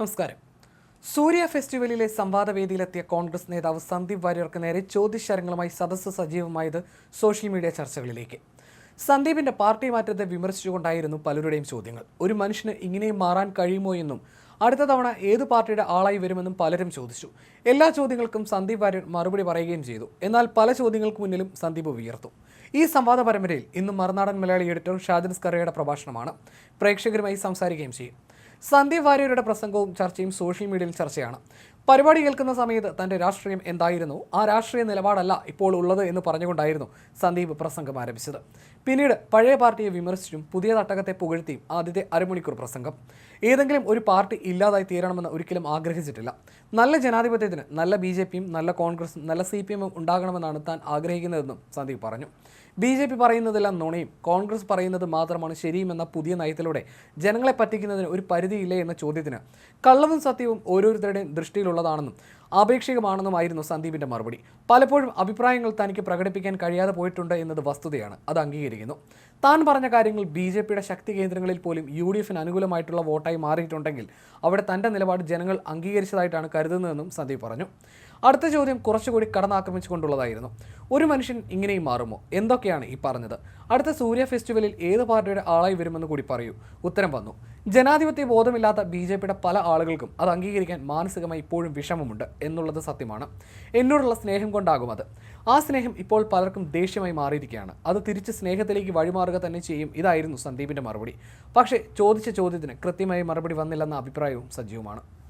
നമസ്കാരം. സൂര്യ ഫെസ്റ്റിവലിലെ സംവാദവേദിയിലെത്തിയ കോൺഗ്രസ് നേതാവ് സന്ദീപ് വാര്യർക്ക് നേരെ ചോദ്യശരങ്ങളുമായി സദസ്സ് സജീവമായത് സോഷ്യൽ മീഡിയ ചർച്ചകളിലേക്ക്. സന്ദീപിന്റെ പാർട്ടി മാറ്റത്തെ വിമർശിച്ചുകൊണ്ടായിരുന്നു പലരുടെയും ചോദ്യങ്ങൾ. ഒരു മനുഷ്യന് ഇങ്ങനെയും മാറാൻ കഴിയുമോ എന്നും അടുത്ത തവണ ഏത് പാർട്ടിയുടെ ആളായി വരുമെന്നും പലരും ചോദിച്ചു. എല്ലാ ചോദ്യങ്ങൾക്കും സന്ദീപ് വാര്യർ മറുപടി പറയുകയും ചെയ്തു. എന്നാൽ പല ചോദ്യങ്ങൾക്ക് മുന്നിലും സന്ദീപ് ഉയർത്തു. ഈ സംവാദ പരമ്പരയിൽ ഇന്ന് മറുനാടൻ മലയാളി എഡിറ്റർ ഷാജൻ കറയുടെ പ്രഭാഷണമാണ്. പ്രേക്ഷകരുമായി സംസാരിക്കുകയും ചെയ്യും. സന്ദീപ് വാര്യരുടെ പ്രസംഗവും ചർച്ചയും സോഷ്യൽ മീഡിയയിൽ ചർച്ചയാണ്. പരിപാടി കേൾക്കുന്ന സമയത്ത് തന്റെ രാഷ്ട്രീയം എന്തായിരുന്നു? ആ രാഷ്ട്രീയ നിലപാടല്ല ഇപ്പോൾ ഉള്ളത് എന്ന് പറഞ്ഞുകൊണ്ടായിരുന്നു സന്ദീപ് പ്രസംഗം ആരംഭിച്ചത്. പിന്നീട് പഴയ പാർട്ടിയെ വിമർശിച്ചും പുതിയ തട്ടകത്തെ പുകഴ്ത്തിയും ആദ്യത്തെ അരമണിക്കൂർ പ്രസംഗം. ഏതെങ്കിലും ഒരു പാർട്ടി ഇല്ലാതായി തീരണമെന്ന് ഒരിക്കലും ആഗ്രഹിച്ചിട്ടില്ല. നല്ല ജനാധിപത്യത്തിന് നല്ല ബി ജെ പിയും നല്ല കോൺഗ്രസും നല്ല സി പി എമ്മും ഉണ്ടാകണമെന്നാണ് താൻ ആഗ്രഹിക്കുന്നതെന്നും സന്ദീപ് പറഞ്ഞു. ബി ജെ പി പറയുന്നതെല്ലാം നുണയും കോൺഗ്രസ് പറയുന്നത് മാത്രമാണ് ശരിയുമെന്ന പുതിയ നയത്തിലൂടെ ജനങ്ങളെ പറ്റിക്കുന്നതിന് ഒരു പരിധിയില്ലേ എന്ന ചോദ്യത്തിന് കള്ളവും സത്യവും ഓരോരുത്തരുടെയും ദൃഷ്ടിയിലുള്ളതാണെന്നും ആപേക്ഷികമാണെന്നുമായിരുന്നു സന്ദീപിന്റെ മറുപടി. പലപ്പോഴും അഭിപ്രായങ്ങൾ തനിക്ക് പ്രകടിപ്പിക്കാൻ കഴിയാതെ പോയിട്ടുണ്ട് എന്നത് വസ്തുതയാണ്. അത് അംഗീകരിക്കുന്നു. താൻ പറഞ്ഞ കാര്യങ്ങൾ ബി ജെ പിയുടെ ശക്തി കേന്ദ്രങ്ങളിൽ പോലും യു ഡി എഫിന് അനുകൂലമായിട്ടുള്ള വോട്ടായി മാറിയിട്ടുണ്ടെങ്കിൽ അവിടെ തന്റെ നിലപാട് ജനങ്ങൾ അംഗീകരിച്ചതായിട്ടാണ് കരുതുന്നതെന്നും സന്ദീപ് പറഞ്ഞു. അടുത്ത ചോദ്യം കുറച്ചുകൂടി കടന്നാക്രമിച്ചുകൊണ്ടുള്ളതായിരുന്നു. ഒരു മനുഷ്യൻ ഇങ്ങനെയും മാറുമോ? എന്തൊക്കെയാണ് ഈ പറഞ്ഞത്? അടുത്ത സൂര്യ ഫെസ്റ്റിവലിൽ ഏത് പാർട്ടിയുടെ ആളായി വരുമെന്ന് കൂടി പറയൂ. ഉത്തരം വന്നു. ജനാധിപത്യ ബോധമില്ലാത്ത ബി ജെ പിയുടെ പല ആളുകൾക്കും അത് അംഗീകരിക്കാൻ മാനസികമായി ഇപ്പോഴും വിഷമമുണ്ട് എന്നുള്ളത് സത്യമാണ്. എന്നോടുള്ള സ്നേഹം കൊണ്ടാകും അത്. ആ സ്നേഹം ഇപ്പോൾ പലർക്കും ദേഷ്യമായി മാറിയിരിക്കുകയാണ്. അത് തിരിച്ച് സ്നേഹത്തിലേക്ക് വഴിമാറുക തന്നെ ചെയ്യും. ഇതായിരുന്നു സന്ദീപിന്റെ മറുപടി. പക്ഷേ ചോദിച്ച ചോദ്യത്തിന് കൃത്യമായി മറുപടി വന്നില്ലെന്ന അഭിപ്രായവും സജീവമാണ്.